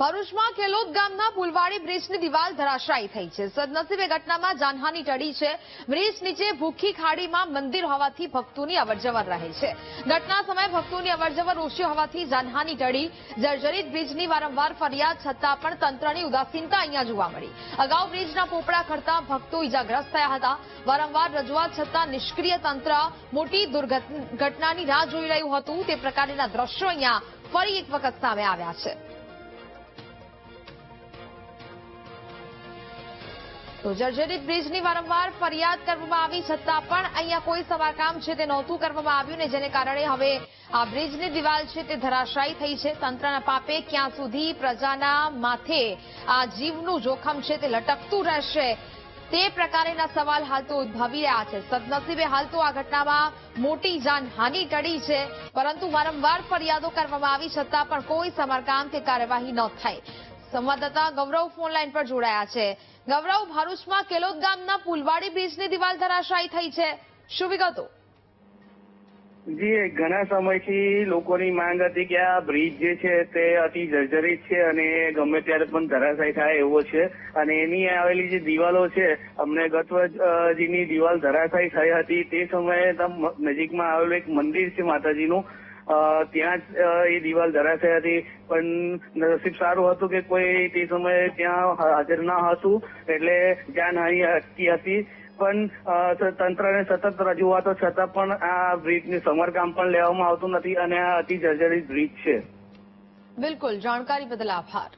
ભરૂચમાં ખેલોદ ગામના પુલવાડી બ્રિજની દિવાલ ધરાશાયી થઈ છે. સદનસીબે ઘટનામાં જાનહાની ટળી છે. બ્રિજ નીચે ભૂખી ખાડીમાં મંદિર હોવાથી ભક્તોની અવરજવર રહે છે. ઘટના સમયે ભક્તોની અવરજવર ઓછી હોવાથી જાનહાની ટળી. જર્જરિત બ્રિજની વારંવાર ફરિયાદ છતાં પણ તંત્રની ઉદાસીનતા અહીંયા જોવા મળી. અગાઉ બ્રિજના પોપડા ખડતા ભક્તો ઇજાગ્રસ્ત થયા હતા. વારંવાર રજૂઆત છતાં નિષ્ક્રિય તંત્ર મોટી દુર્ઘટનાની રાહ જોઈ રહ્યું હતું. તે પ્રકારના દ્રશ્યો અહીંયા ફરી એક વખત સામે આવ્યા છે. તો જર્જરિત બ્રિજની વારંવાર ફરિયાદ કરવામાં આવી, છતાં પણ અહીંયા કોઈ સમારકામ છે તે નહોતું કરવામાં આવ્યું ને જેને કારણે હવે આ બ્રિજની દિવાલ છે તે ધરાશાયી થઈ છે. તંત્રના પાપે ક્યાં સુધી પ્રજાના માથે આ જીવનું જોખમ છે તે લટકતું રહેશે તે પ્રકારેના સવાલ હાલ તો ઉદભવી રહ્યા છે. સદનસીબે હાલ તો આ ઘટનામાં મોટી જાનહાનિ ટળી છે, પરંતુ વારંવાર ફરિયાદો કરવામાં આવી, છતાં પણ કોઈ સમારકામ કે કાર્યવાહી ન થાય. સંવાદદાતા ગૌરવ ફોન લાઈન પર જોડાયા છે. ગૌરવ ભરૂચમાં કેલોદ ગામના પુલવાડી બ્રિજની દિવાલ ધરાશાયી થઈ છે. શું વિગતો? જી ઘણા સમયથી લોકોની માંગ હતી કે આ બ્રિજ જે છે તે અતિ જર્જરિત છે અને ગમે ત્યારે પણ ધરાશાયી થાય એવો છે. અને એની આવેલી જે દિવાલો છે, અમને ગત વર્ષની દિવાલ ધરાશાયી થઈ હતી. તે સમયે નજીકમાં આવેલું એક મંદિર છે માતાજીનું. ત્યાં જ એ દિવાલ ધરાશય હતી. પણ નસીબ સારું હતું કે કોઈ તે સમયે ત્યાં હાજર ના હતું. એટલે જાનહાનિ અટકી હતી. પણ તંત્રને સતત રજૂઆતો છતાં પણ આ બ્રિજનું સમારકામ પણ લેવામાં આવતું નથી અને આ અતિ જર્જરિત બ્રિજ છે. બિલકુલ. જાણકારી બદલ આભાર.